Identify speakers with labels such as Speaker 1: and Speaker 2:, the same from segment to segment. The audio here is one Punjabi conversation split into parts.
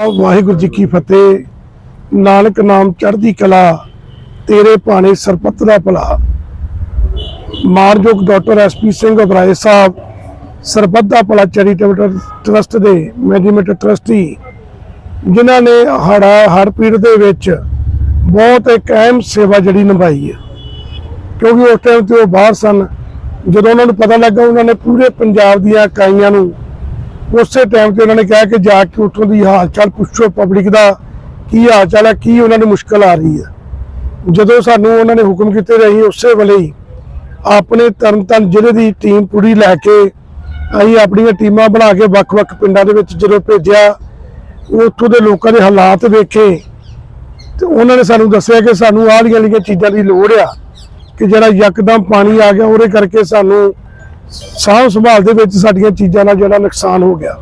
Speaker 1: ਵਾਹਿਗੁਰੂ ਜੀ ਕੀ ਫਤਿਹ। ਨਾਨਕ ਨਾਮ ਚੜ੍ਹਦੀ ਕਲਾ, ਤੇਰੇ ਭਾਣੇ ਸਰਪਤ ਦਾ ਭਲਾ। ਮਾਨਯੋਗ doctor SP Singh Oberoi Sahib, Sarbat da Bhala charitable trust ਦੇ ਮੈਨੇਜਮੈਂਟ ਟਰਸਟੀ, ਜਿਨ੍ਹਾਂ ਨੇ ਹੜਾ ਹੜ ਪੀੜ ਦੇ ਵਿੱਚ ਬਹੁਤ ਇੱਕ ਅਹਿਮ ਸੇਵਾ ਜਿਹੜੀ ਨਿਭਾਈ ਹੈ। ਕਿਉਂਕਿ ਉਸ ਟਾਈਮ ਤੇ ਉਹ ਬਾਹਰ ਸਨ। ਜਦੋਂ ਉਹਨਾਂ ਨੂੰ ਪਤਾ ਲੱਗਾ, ਉਹਨਾਂ ਨੇ ਪੂਰੇ ਪੰਜਾਬ ਦੀਆਂ ਇਕਾਈਆਂ ਨੂੰ ਉਸੇ ਟਾਈਮ ਤੇ ਉਹਨਾਂ ਨੇ ਕਿਹਾ ਕਿ ਜਾ ਕੇ ਉੱਥੋਂ ਦੀ ਹਾਲ ਚਾਲ ਪੁੱਛੋ ਪਬਲਿਕ ਦਾ, ਕੀ ਹਾਲ ਚਾਲ ਹੈ ਕੀ ਉਹਨਾਂ ਨੂੰ ਮੁਸ਼ਕਲ ਆ ਰਹੀ ਹੈ ਜਦੋਂ ਸਾਨੂੰ ਉਹਨਾਂ ਨੇ ਹੁਕਮ ਕੀਤੇ ਤੇ ਅਸੀਂ ਉਸੇ ਵੇਲੇ ਹੀ ਆਪਣੇ ਤਰਨਤਾਰਨ ਜ਼ਿਲ੍ਹੇ ਦੀ ਟੀਮ ਪੂਰੀ ਲੈ ਕੇ ਅਸੀਂ ਆਪਣੀਆਂ ਟੀਮਾਂ ਬਣਾ ਕੇ ਵੱਖ-ਵੱਖ ਪਿੰਡਾਂ ਦੇ ਵਿੱਚ ਜਦੋਂ ਭੇਜਿਆ, ਉੱਥੋਂ ਦੇ ਲੋਕਾਂ ਦੇ ਹਾਲਾਤ ਵੇਖੇ, ਤੇ ਉਹਨਾਂ ਨੇ ਸਾਨੂੰ ਦੱਸਿਆ ਕਿ ਸਾਨੂੰ ਆਹ ਲੀਆਂ ਲੀਆਂ ਚੀਜ਼ਾਂ ਦੀ ਲੋੜ ਆ, ਕਿ ਜਿਹੜਾ ਯਕਦਮ ਪਾਣੀ ਆ ਗਿਆ, ਉਹਦੇ ਕਰਕੇ ਸਾਨੂੰ ਸਾਂਭ ਸੰਭਾਲ ਦੇ ਵਿੱਚ ਸਾਡੀਆਂ ਚੀਜ਼ਾਂ ਦਾ ਜਿਹੜਾ ਨੁਕਸਾਨ ਹੋ ਗਿਆ।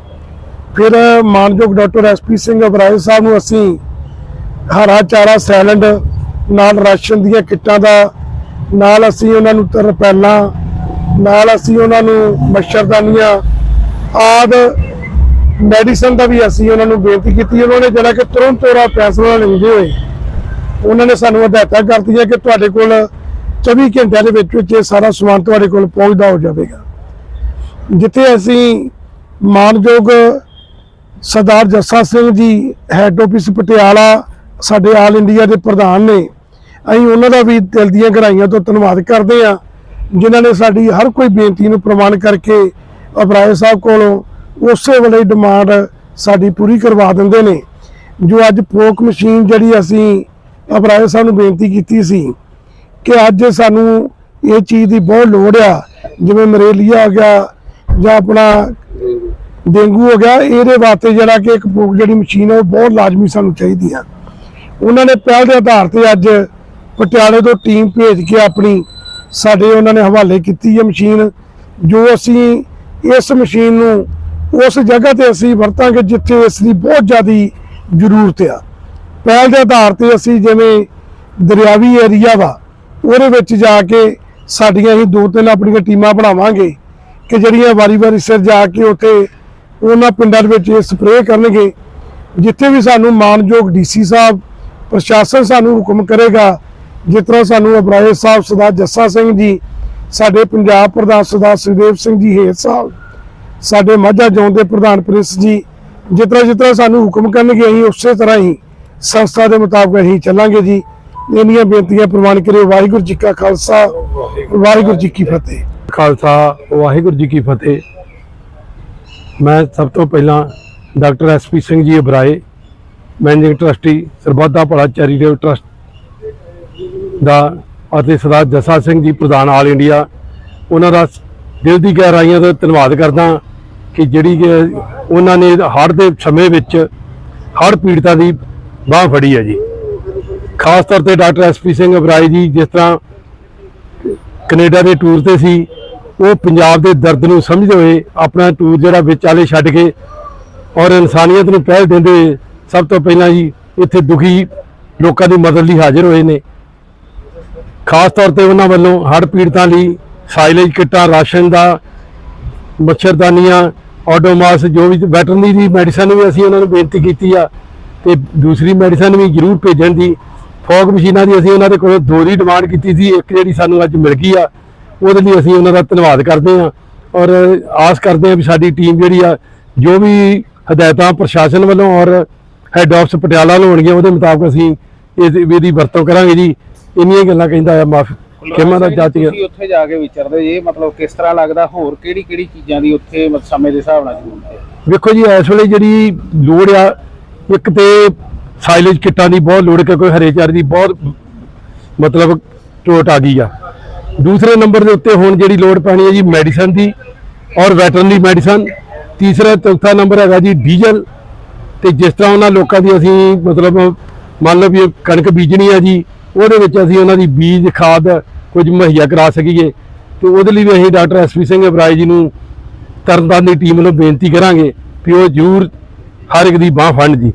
Speaker 1: ਫਿਰ ਮਾਨਯੋਗ ਡਾਕਟਰ ਐਸਪੀ ਸਿੰਘ ਅਬਰਾਏ ਸਾਹਿਬ ਨੂੰ ਅਸੀਂ ਹਰਾ ਚਾਰਾ ਸੈਲਡ ਨਾਲ ਰਾਸ਼ਨ ਦੀਆਂ ਕਿੱਟਾਂ ਦਾ, ਨਾਲ ਅਸੀਂ ਉਹਨਾਂ ਨੂੰ ਤਰਪੈਲਾਂ ਨਾਲ ਅਸੀਂ ਉਹਨਾਂ ਨੂੰ ਮੱਛਰਦਾਨੀਆਂ, ਆਦ ਮੈਡੀਸਨ ਦਾ ਵੀ ਅਸੀਂ ਉਹਨਾਂ ਨੂੰ ਬੇਨਤੀ ਕੀਤੀ। ਉਹਨਾਂ ਨੇ ਜਿਹੜਾ ਕਿ ਤੁਰੰਤ ਉਹਦਾ ਫੈਸਲਾ ਲੈਂਦੇ ਹੋਏ ਉਹਨਾਂ ਨੇ ਸਾਨੂੰ ਹਦਾਇਤਾਂ ਕਰਤੀਆਂ ਕਿ ਤੁਹਾਡੇ ਕੋਲ 24 ਘੰਟਿਆਂ ਦੇ ਵਿੱਚ ਵਿੱਚ ਇਹ ਸਾਰਾ ਸਮਾਨ ਤੁਹਾਡੇ ਕੋਲ ਪਹੁੰਚਦਾ ਹੋ ਜਾਵੇਗਾ। ਜਿੱਥੇ ਅਸੀਂ ਮਾਨਯੋਗ ਸਰਦਾਰ ਜੱਸਾ ਸਿੰਘ ਜੀ ਹੈੱਡ ਆਫਿਸ ਪਟਿਆਲਾ, ਸਾਡੇ ਆਲ ਇੰਡੀਆ ਦੇ ਪ੍ਰਧਾਨ ਨੇ, ਅਸੀਂ ਉਹਨਾਂ ਦਾ ਵੀ ਦਿਲ ਦੀਆਂ ਗਹਿਰਾਈਆਂ ਤੋਂ ਧੰਨਵਾਦ ਕਰਦੇ ਹਾਂ, ਜਿਨ੍ਹਾਂ ਨੇ ਸਾਡੀ ਹਰ ਕੋਈ ਬੇਨਤੀ ਨੂੰ ਪ੍ਰਮਾਣ ਕਰਕੇ ਅਬਰਾਏ ਸਾਹਿਬ ਕੋਲੋਂ ਉਸੇ ਵੇਲੇ ਡਿਮਾਂਡ ਸਾਡੀ ਪੂਰੀ ਕਰਵਾ ਦਿੰਦੇ ਨੇ। ਜੋ ਅੱਜ ਪੋਕ ਮਸ਼ੀਨ ਜਿਹੜੀ ਅਸੀਂ ਅਬਰਾਏ ਸਾਹਿਬ ਨੂੰ ਬੇਨਤੀ ਕੀਤੀ ਸੀ ਕਿ ਅੱਜ ਸਾਨੂੰ ਇਹ ਚੀਜ਼ ਦੀ ਬਹੁਤ ਲੋੜ ਆ। ਜਿਵੇਂ ਮਲੇਰੀਆ ਆ ਗਿਆ ਜਾਂ ਆਪਣਾ ਡੇਂਗੂ ਹੋ ਗਿਆ, ਇਹਦੇ ਵਾਸਤੇ ਜਿਹੜਾ ਕਿ ਇੱਕ ਜਿਹੜੀ ਮਸ਼ੀਨ ਹੈ ਉਹ ਬਹੁਤ ਲਾਜ਼ਮੀ ਸਾਨੂੰ ਚਾਹੀਦੀ ਆ। ਉਹਨਾਂ ਨੇ ਪਹਿਲ ਦੇ ਆਧਾਰ ਤੇ ਅੱਜ ਪਟਿਆਲੇ ਤੋਂ ਟੀਮ ਭੇਜ ਕੇ ਆਪਣੀ ਸਾਡੇ ਉਹਨਾਂ ਨੇ ਹਵਾਲੇ ਕੀਤੀ ਹੈ ਮਸ਼ੀਨ। ਜੋ ਅਸੀਂ ਇਸ ਮਸ਼ੀਨ ਨੂੰ ਉਸ ਜਗ੍ਹਾ ਤੇ ਅਸੀਂ ਵਰਤਾਂਗੇ ਜਿੱਥੇ ਇਸ ਦੀ ਬਹੁਤ ਜ਼ਿਆਦੀ ਜ਼ਰੂਰਤ ਆ। ਪਹਿਲ ਦੇ ਆਧਾਰ ਤੇ ਅਸੀਂ ਜਿਵੇਂ ਦਰਿਆਵੀ ਏਰੀਆ ਵਾ ਉਹਦੇ ਵਿੱਚ ਜਾ ਕੇ ਸਾਡੀਆਂ ਹੀ ਦੋ ਤਿੰਨ ਆਪਣੀਆਂ ਟੀਮਾਂ ਬਣਾਵਾਂਗੇ ਕਿ ਜਿਹੜੀਆਂ ਵਾਰੀ-ਵਾਰੀ ਸਿਰ ਜਾ ਕੇ ਉੱਥੇ ਉਹਨਾਂ ਪਿੰਡਾਂ ਦੇ ਵਿੱਚ ਇਹ ਸਪਰੇਅ ਕਰਨਗੇ। ਜਿੱਥੇ ਵੀ ਸਾਨੂੰ ਮਾਨਯੋਗ ਡੀਸੀ ਸਾਹਿਬ, ਪ੍ਰਸ਼ਾਸਨ ਸਾਨੂੰ ਹੁਕਮ ਕਰੇਗਾ, ਜਿਸ ਤਰ੍ਹਾਂ ਸਾਨੂੰ ਅਬਰਾਏ ਸਾਹਿਬ ਸਰਦਾਰ ਜੱਸਾ ਸਿੰਘ ਜੀ, ਸਾਡੇ ਪੰਜਾਬ ਪ੍ਰਧਾਨ ਸਰਦਾਰ ਸੁਖਦੇਵ ਸਿੰਘ ਜੀ ਹੇਤ ਸਾਹਿਬ, ਸਾਡੇ ਮਾਝਾ ਜ਼ੋਨ ਦੇ ਪ੍ਰਧਾਨ ਪ੍ਰਿੰਸ ਜੀ, ਜਿਸ ਤਰ੍ਹਾਂ ਜਿਸ ਤਰ੍ਹਾਂ ਸਾਨੂੰ ਹੁਕਮ ਕਰਨਗੇ, ਅਸੀਂ ਉਸੇ ਤਰ੍ਹਾਂ ਹੀ ਸੰਸਥਾ ਦੇ ਮੁਤਾਬਕ ਅਸੀਂ ਚੱਲਾਂਗੇ ਜੀ। ਇੰਨੀਆਂ ਬੇਨਤੀਆਂ ਪ੍ਰਵਾਨ ਕਰਿਓ। ਵਾਹਿਗੁਰੂ ਜੀ ਕਾ ਖਾਲਸਾ, ਵਾਹਿਗੁਰੂ ਜੀ ਕੀ ਫਤਿਹ।
Speaker 2: ਖਾਲਸਾ, ਵਾਹਿਗੁਰੂ ਜੀ ਕੀ ਫਤਿਹ। ਮੈਂ ਸਭ ਤੋਂ ਪਹਿਲਾਂ doctor SP Singh ji Oberoi, managing trustee ਸਰਬੱਧਾ ਭਲਾ ਚੈਰੀਟੇਬਲ ਟਰਸਟ ਦਾ ਅਤੇ ਸਰਦਾਰ ਜੱਸਾ ਸਿੰਘ ਜੀ ਪ੍ਰਧਾਨ ਆਲ ਇੰਡੀਆ, ਉਹਨਾਂ ਦਾ ਦਿਲ ਦੀ ਗਹਿਰਾਈਆਂ ਤੋਂ ਧੰਨਵਾਦ ਕਰਦਾ ਕਿ ਜਿਹੜੀ ਕਿ ਉਹਨਾਂ ਨੇ ਹੜ੍ਹ ਦੇ ਸਮੇਂ ਵਿੱਚ ਹੜ੍ਹ ਪੀੜਤਾਂ ਦੀ ਬਾਹ ਫੜੀ ਹੈ ਜੀ। ਖਾਸ ਤੌਰ ਤੇ ਡਾਕਟਰ ਐਸਪੀ ਸਿੰਘ ਅਬਰਾਏ ਜੀ ਜਿਸ ਤਰ੍ਹਾਂ ਕੈਨੇਡਾ ਦੇ ਟੂਰ ਤੇ ਸੀ, ਉਹ ਪੰਜਾਬ ਦੇ ਦਰਦ ਨੂੰ ਸਮਝਦੇ ਹੋਏ ਆਪਣਾ ਟੂਰ ਜਿਹੜਾ ਵਿਚਾਲੇ ਛੱਡ ਕੇ ਔਰ ਇਨਸਾਨੀਅਤ ਨੂੰ ਪਹਿਲ ਦਿੰਦੇ ਹੋਏ ਸਭ ਤੋਂ ਪਹਿਲਾਂ ਜੀ ਇੱਥੇ ਦੁਖੀ ਲੋਕਾਂ ਦੀ ਮਦਦ ਲਈ ਹਾਜ਼ਰ ਹੋਏ ਨੇ। ਖਾਸ ਤੌਰ ਤੇ ਉਹਨਾਂ ਵੱਲੋਂ ਹੜ੍ਹ ਪੀੜਤਾਂ ਲਈ ਸਾਈਲੇਜ ਕਿੱਟਾਂ, ਰਾਸ਼ਨ ਦਾ, ਮੱਛਰਦਾਨੀਆਂ, ਆਟੋਮਾਸ ਜੋ ਵੀ ਵੈਟਰਨਰੀ ਦੀ ਮੈਡੀਸਨ ਵੀ ਅਸੀਂ ਉਹਨਾਂ ਨੂੰ ਬੇਨਤੀ ਕੀਤੀ ਆ ਤੇ ਦੂਸਰੀ ਮੈਡੀਸਨ ਵੀ ਜ਼ਰੂਰ ਭੇਜਣ ਦੀ ਫੌਗ ਮਸ਼ੀਨਾਂ ਦੀ ਅਸੀਂ ਉਹਨਾਂ ਦੇ ਕੋਲੋਂ ਦੋ ਦੀ ਡਿਮਾਂਡ ਕੀਤੀ ਸੀ ਇੱਕ ਜਿਹੜੀ ਸਾਨੂੰ ਅੱਜ ਮਿਲ ਗਈ ਆ ਉਹਦੇ ਲਈ ਅਸੀਂ ਉਹਨਾਂ ਦਾ ਧੰਨਵਾਦ ਕਰਦੇ ਹਾਂ ਔਰ ਆਸ ਕਰਦੇ ਹਾਂ ਵੀ ਸਾਡੀ ਟੀਮ ਜਿਹੜੀ ਆ ਜੋ ਵੀ ਹਦਾਇਤਾਂ ਪ੍ਰਸ਼ਾਸਨ ਵੱਲੋਂ ਔਰ ਹੈੱਡ ਆਫਿਸ ਪਟਿਆਲਾ ਵੱਲੋਂ ਹੋਣਗੀਆਂ ਉਹਦੇ ਮੁਤਾਬਕ ਅਸੀਂ ਇਸ ਇਹਦੀ ਵਰਤੋਂ ਕਰਾਂਗੇ ਜੀ। ਇੰਨੀਆਂ ਗੱਲਾਂ ਕਹਿੰਦਾ ਆ ਮਾਫ ਖਿਮਾ ਦਾ ਜਾਤੀ
Speaker 3: ਤੁਸੀਂ ਉੱਥੇ ਜਾ ਕੇ ਵਿਚਰਦੇ ਜੇ ਮਤਲਬ ਕਿਸ ਤਰ੍ਹਾਂ ਲੱਗਦਾ ਹੋਰ ਕਿਹੜੀ ਕਿਹੜੀ ਚੀਜ਼ਾਂ ਦੀ ਉੱਥੇ ਸਮੇਂ ਦੇ ਹਿਸਾਬ ਨਾਲ ਜ਼ਰੂਰਤ ਹੈ?
Speaker 2: ਵੇਖੋ ਜੀ ਇਸ ਵੇਲੇ ਜਿਹੜੀ ਲੋੜ ਆ ਇੱਕ ਤੇ ਸਾਈਲੇਜ ਕਿੱਟਾਂ ਦੀ ਬਹੁਤ ਲੋੜ ਹੈ ਕੋਈ ਹਰੇ ਚਾਰੇ ਦੀ ਬਹੁਤ ਮਤਲਬ ਟੋਟ ਆ ਗਈ ਆ। ਦੂਸਰੇ ਨੰਬਰ ਦੇ ਉੱਤੇ ਹੁਣ ਜਿਹੜੀ ਲੋੜ ਪੈਣੀ ਹੈ ਜੀ ਮੈਡੀਸਨ ਦੀ ਔਰ ਵੈਟਰਨਰੀ ਮੈਡੀਸਨ ਤੀਸਰਾ ਚੌਥਾ ਨੰਬਰ ਹੈਗਾ ਜੀ ਡੀਜ਼ਲ ਤੇ ਜਿਸ ਤਰ੍ਹਾਂ ਉਹਨਾਂ ਲੋਕਾਂ ਦੀ ਅਸੀਂ ਮਤਲਬ ਮੰਨ ਲਓ ਵੀ ਕਣਕ ਬੀਜਣੀ ਹੈ ਜੀ, ਉਹਦੇ ਵਿੱਚ ਅਸੀਂ ਉਹਨਾਂ ਦੀ ਬੀਜ, ਖਾਦ ਕੁਝ ਮੁਹੱਈਆ ਕਰਾ ਸਕੀਏ। ਤੇ ਉਹਦੇ ਲਈ ਵੀ ਅਸੀਂ ਡਾਕਟਰ ਐਸਪੀ ਸਿੰਘ ਅਬਰਾਏ ਜੀ ਨੂੰ ਤਰਨਤਾਰਨ ਦੀ ਟੀਮ ਵੱਲੋਂ ਬੇਨਤੀ ਕਰਾਂਗੇ ਕਿ ਉਹ ਜ਼ਰੂਰ ਹਰ ਇੱਕ ਦੀ ਬਾਹ ਫੰਡ ਜੀ।